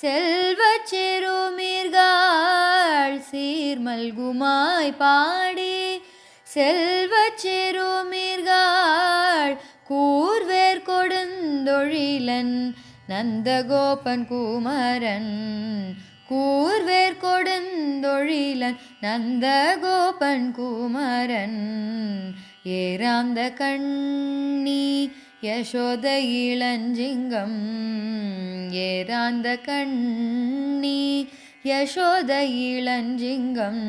செல்வ செருமீர்கள் சீர்மல்குமாய் பாடி செல்வ செருமீர்கள் கூர்வேர் கொடுந்தொழிலன் நந்தகோபன் குமரன். கூர்வேர் கொடுந்தொழிலன் நந்தகோபன் குமரன். ஏராந்த கண்ணி யசோத இளஞ்சிங்கம் ஏராந்த கண்ணி. யசோத இளஞ்சிங்கம்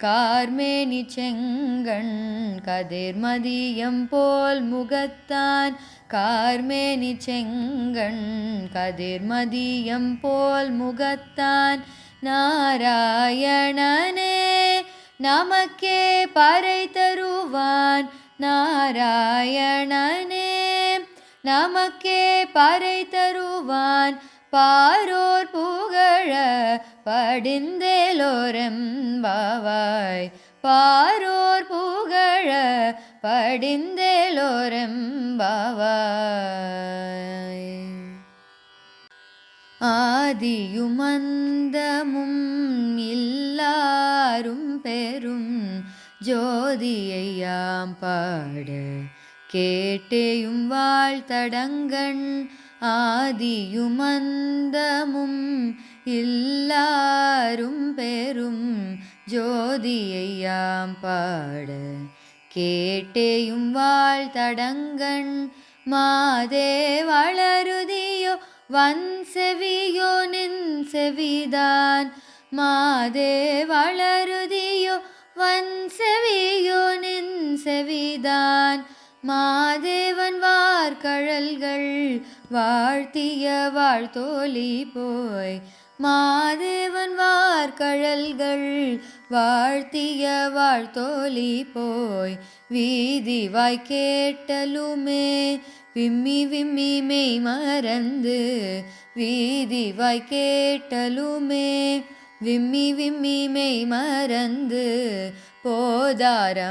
கார்மேனி செங்கண் கதிர்மதியம் போல் முகத்தான். கார்மேனி செங்கண் கதிர்மதியம் போல் முகத்தான். நாராயணனே நமக்கே பறை தருவான். நாராயணனே நமக்கே பறை தருவான். பாரோர் புகழ படிந்தேலோரெம்பாவாய். பாரோர் புகழ படிந்தேலோரெம்பாவாய். ஆதியுமந்தமும் இல்லாரும் பெரும் ஜோதியையாம் பாட கேட்டேயும் வாழ்த்தடங்கண் ஆதியுமந்தமும் இல்லாரும் பெரும் ஜோதியையாம் பாட கேட்டேயும் வாழ்த்தடங்கண் மாதே வளருதியோ வன் செவியோ நின் செவிதான் மாதே வளருதியோ வன் செவியோ நின் செவிதான் மாதேவன் வார்கழல்கள் வாழ்த்திய வாழ்த்தோலி போய். மாதேவன் வார்கழல்கள் வாழ்த்திய வாழ்த்தோலி போய். வீதி வாய் கேட்டலுமே விம்மி விம்மி மெய் மறந்து வீதி வாய் கேட்டலுமே விம்மி விம்மி மெய் மறந்து போதாரமளின்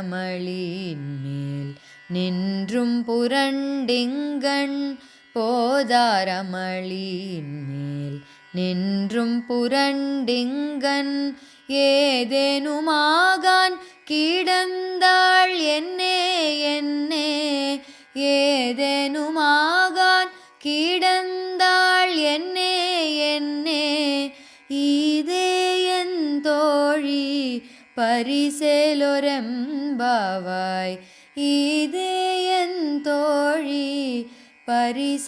மேல் நின்றும் புரண்டிங்கண் போதாரமளியின் மேல். நின்றும் புரண்டிங்கன் ஏதேனுமாகான் கிடந்தாள் என்னே என்னே. ஏதேனுமாகான் கிடந்தாள் என்னே என்னே. இதே என் தோழி பரிசேலொரெம்பாவாய். இதே என் தோழி பரிசேலொரெம்பாவாய்